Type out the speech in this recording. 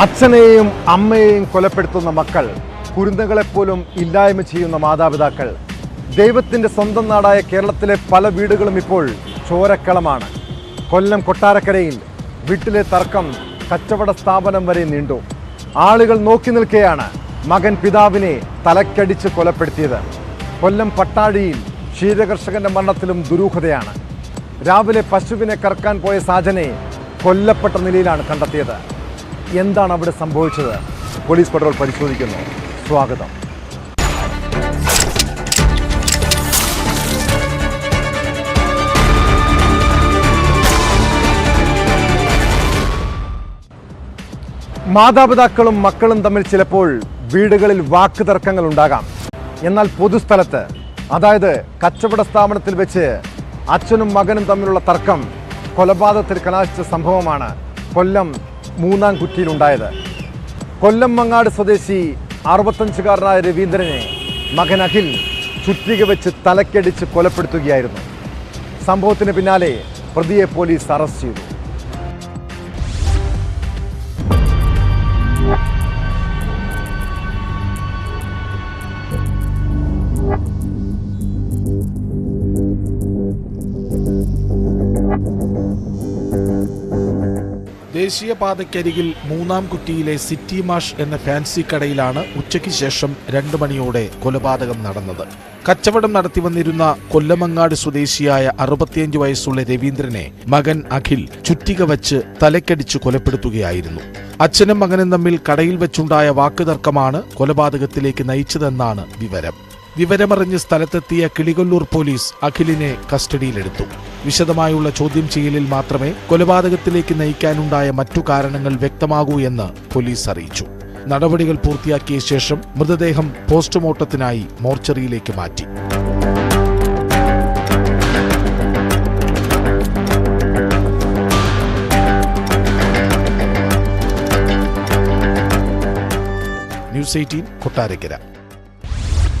അച്ഛനെയും അമ്മയെയും കൊലപ്പെടുത്തുന്ന മക്കൾ കുരുന്നുകളെപ്പോലും ഇല്ലായ്മ ചെയ്യുന്ന മാതാപിതാക്കൾ. ദൈവത്തിന്റെ സ്വന്തം നാടായ കേരളത്തിലെ പല വീടുകളും ഇപ്പോൾ ചോരക്കളമാണ്. കൊല്ലം കൊട്ടാരക്കരയിൽ വീട്ടിലെ തർക്കം കച്ചവട സ്ഥാപനം വരെ നീണ്ടു. ആളുകൾ നോക്കി നിൽക്കെയാണ് മകൻ പിതാവിനെ തലക്കടിച്ച് കൊലപ്പെടുത്തിയത്. കൊല്ലം പട്ടാഴിയിൽ ക്ഷീരകർഷകന്റെ മരണത്തിലും ദുരൂഹതയാണ്. രാവിലെ പശുവിനെ കറക്കാൻ പോയ സാജനെ കൊല്ലപ്പെട്ട നിലയിലാണ് കണ്ടെത്തിയത്. എന്താണ് അവിടെ സംഭവിച്ചത്? പോലീസ് പട്രോൾ പരിശോധിക്കുന്നു. സ്വാഗതം. മാതാപിതാക്കളും മക്കളും തമ്മിൽ ചിലപ്പോൾ വീടുകളിൽ വാക്ക് തർക്കങ്ങൾ ഉണ്ടാകാം. എന്നാൽ പൊതുസ്ഥലത്ത് അതായത് കച്ചവട സ്ഥാപനത്തിൽ വെച്ച് അച്ഛനും മകനും തമ്മിലുള്ള തർക്കം കൊലപാതകത്തിൽ കലാശിച്ച സംഭവമാണ് കൊല്ലം മൂന്നാം കുറ്റിയിലുണ്ടായത്. കൊല്ലം മങ്ങാട് സ്വദേശി അറുപത്തഞ്ചുകാരനായ രവീന്ദ്രനെ മകൻ അഖിൽ ചുറ്റിക വെച്ച് തലക്കടിച്ച് കൊലപ്പെടുത്തുകയായിരുന്നു. സംഭവത്തിന് പിന്നാലെ പ്രതിയെ പോലീസ് അറസ്റ്റ് ചെയ്തു. ദേശീയപാതയ്ക്കരികിൽ മൂന്നാം കുറ്റിയിലെ സിറ്റി മാഷ് എന്ന ഫാൻസി കടയിലാണ് ഉച്ചയ്ക്ക് ശേഷം രണ്ടു മണിയോടെ കൊലപാതകം നടന്നത്. കച്ചവടം നടത്തി വന്നിരുന്ന കൊല്ലമങ്ങാട് സ്വദേശിയായ അറുപത്തിയഞ്ച് വയസ്സുള്ള രവീന്ദ്രനെ മകൻ അഖിൽ ചുറ്റിക വച്ച് തലക്കടിച്ച് കൊലപ്പെടുത്തുകയായിരുന്നു. അച്ഛനും മകനും തമ്മിൽ കടയിൽ വെച്ചുണ്ടായ വാക്കുതർക്കമാണ് കൊലപാതകത്തിലേക്ക് നയിച്ചതെന്നാണ് വിവരം. വിവരമറിഞ്ഞ് സ്ഥലത്തെത്തിയ കിളികൊല്ലൂർ പോലീസ് അഖിലിനെ കസ്റ്റഡിയിലെടുത്തു. വിശദമായുള്ള ചോദ്യം ചെയ്യലിൽ മാത്രമേ കൊലപാതകത്തിലേക്ക് നയിക്കാനുണ്ടായ മറ്റു കാരണങ്ങൾ വ്യക്തമാകൂ എന്ന് പോലീസ് അറിയിച്ചു. നടപടികൾ പൂർത്തിയാക്കിയ ശേഷം മൃതദേഹം പോസ്റ്റ്മോർട്ടത്തിനായി മോർച്ചറിയിലേക്ക് മാറ്റി. News eighteen Kottarakkara.